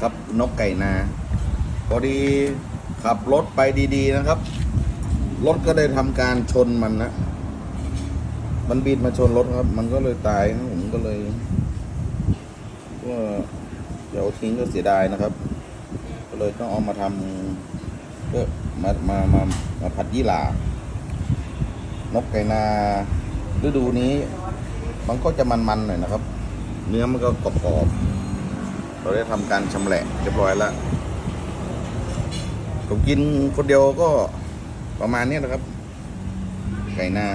ครับนกไก่นาพอดีขับรถไปดีๆนะครับ รถก็ได้ทำการชนมันนะ มันบินมาชนรถครับ มันก็เลยตายครับผมก็เลยก็เดี๋ยวทิ้งก็เสียดายนะครับ ก็เลยต้องเอามาทำเออมามามามาผัดยี่หร่านกไก่นาฤดูนี้ มันก็จะมันๆหน่อยนะครับ เนื้อมันก็กรอบๆ เราได้ทำการชำแหละเรียบร้อยแล้ว ผมกินคนเดียวก็ประมาณนี้นะครับ ไก่นา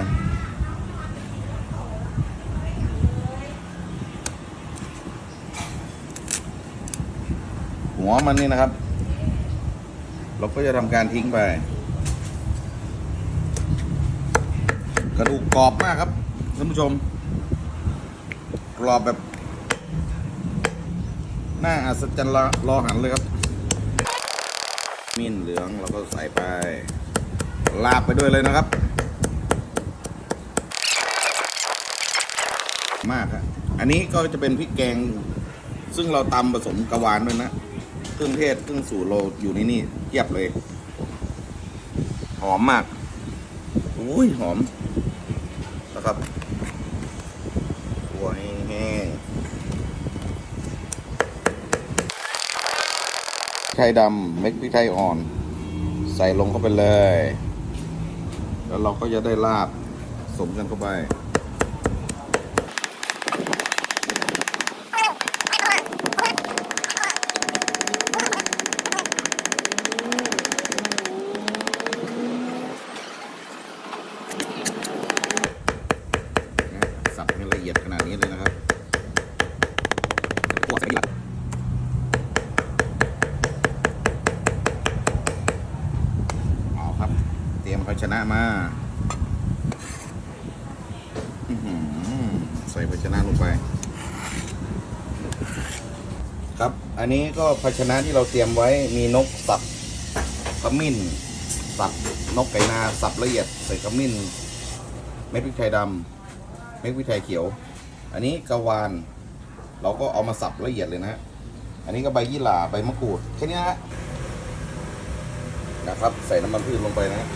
หัวมันนี่นะครับ เราก็จะทำการทิ้งไป กระดูกกรอบมากครับท่านผู้ชม กรอบแบบ หน้าอัศจรรย์รอหันเลยครับ มิ้นเหลืองเราก็ใส่ไป ลาบไปด้วยเลยนะครับ มากครับอันนี้ก็จะเป็นพริกแกง ซึ่งเราตำผสมกระวานด้วยนะเครื่องเทศเครื่องสูตรเราอยู่ในนี่เทียบเลย หอมมากอุ้ยหอมนะครับหัวแห้ง ไทยดำเม็ดพริกไทยอ่อน ใส่ลงเข้าไปเลย แล้วเราก็จะได้ลาบสมกันเข้าไป นะสับให้ละเอียดขนาดนี้เลยนะครับขวดละเอียดเอาครับ เตรีย มามาใส่ภาชนะลงไป ครับ อันนี้ก็ภาชนะที่เราเตรียมไว้มีนกสับขมิ้น สับนกไก่นาสับละเอียดใส่ขมิ้น เม็ดพริกไทยดำเม็ดพริกไทยเขียว อันนี้กระวาน เราก็เอามาสับละเอียดเลยนะฮะอันนี้ก็ใบยี่หร่าใบมะกรูดแค่นี้นะฮะนะครับ ใส่น้ำมันพืชลงไปนะฮะ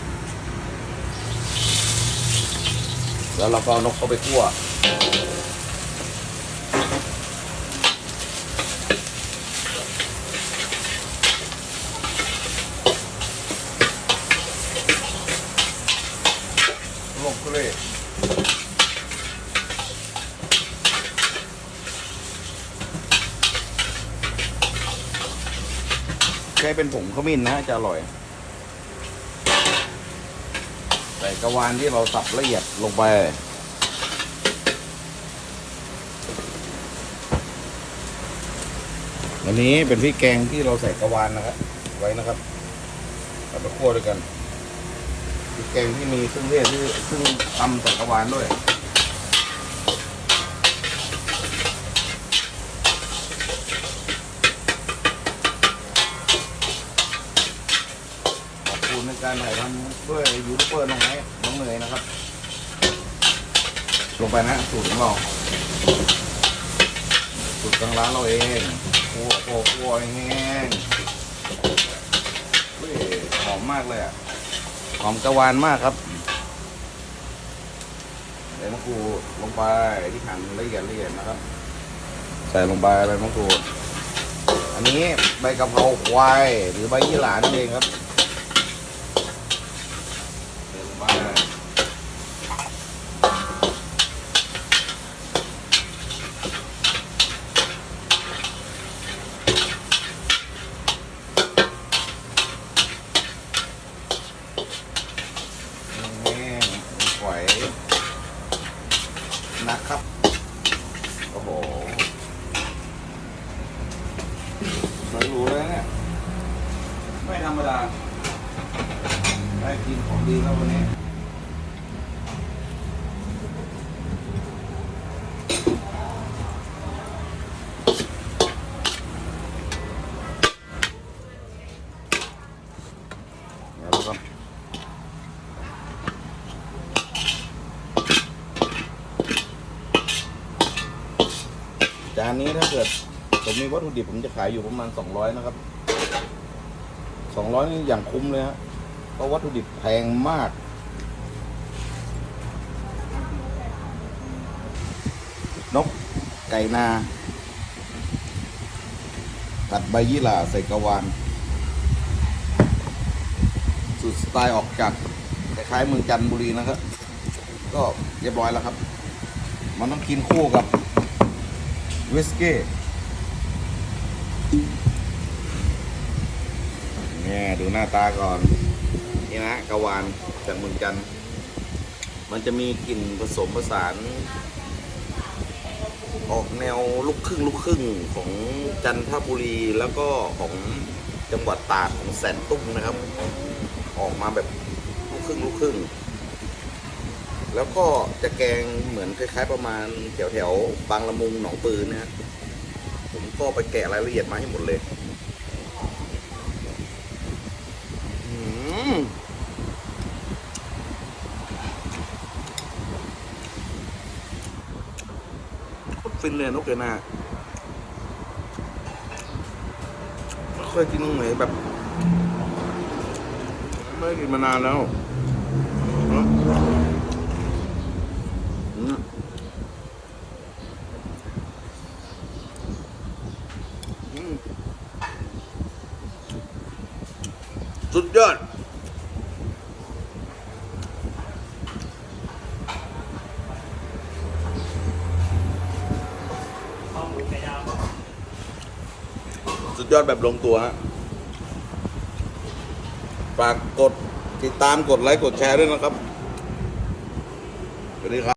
แล้วเราก็เอานกเข้าไปคั่วลงก็เลยใช้เป็นผงขมิ้นนะจะอร่อย ใส่กระวานที่เราสับละเอียดลงไปอันนี้เป็นพริกแกงที่เราใส่กระวานนะครับ ไว้นะครับเราไปคั่วด้วยกันพริกแกงที่มีเครื่องเทศที่ซึ่งตำใส่กระวานด้วย ขอบคุณใน การถ่ายทำด้วยยูทูบเบอร์น้องไม้น้องเนยนะครับ ลงไปนะสูตรของเราสูตรทางร้านเราเองคั่วคั่วคั่วแห้งเฮ้ยหอมมากเลยอะหอมกระวานมากครับใส่มะกรูดลงไปที่หั่นละเอียดละเอียดนะครับ ใส่ลงไปใบมะกรูดอันนี้ใบกะเพราควายหรือใบยี่หร่านั่นเองครับ เดินมาแห้งไหวนะครับ โอ้โหสวยหรูเลยเนี่ย ไม่ธรรมดา ได้กินของดีแล้ววันนี้เดี๋ยวก็จานนี้ถ้าเกิดผมมีวัตถุดิบผมจะขายอยู่ประมาณสองร้อยนะครับสองร้อยนี่อย่างคุ้มเลยฮะ ราะวัตถุดิบแพงมาก นกไก่นาผัดใบยี่หร่าใส่กระวานสูตรสไตล์ออกจากคล้ายๆเมืองจันทบุรีนะครับ ก็เรียบร้อยแล้วครับ มันต้องกินคู่กับวิสกี้เนี่ยดูหน้าตาก่อน นี่นะกะวานจากเมืองจันมันจะมีกลิ่นผสมผสาน ออกแนวลูกครึ่งลูกครึ่งของจันทบุรีแล้วก็ของจังหวัดตราดของแสนตุ้งนะครับ ออกมาแบบลูกครึ่งลูกครึ่ง แล้วก็จะแกงเหมือนคล้ายๆประมาณแถวแถวๆบางละมุงหนองปืนนะฮะผมก็ไปแกะรายละเอียดมาให้หมดเลยอืมโคตร ฟินเลยนกเกนาเคยกินตรงไหนแบบ ไม่กินมานานแล้วสุดยอด สุดยอดแบบลงตัวฮะฝากกดติดตามกดไลค์กดแชร์ด้วยนะครับสวัสดีครับ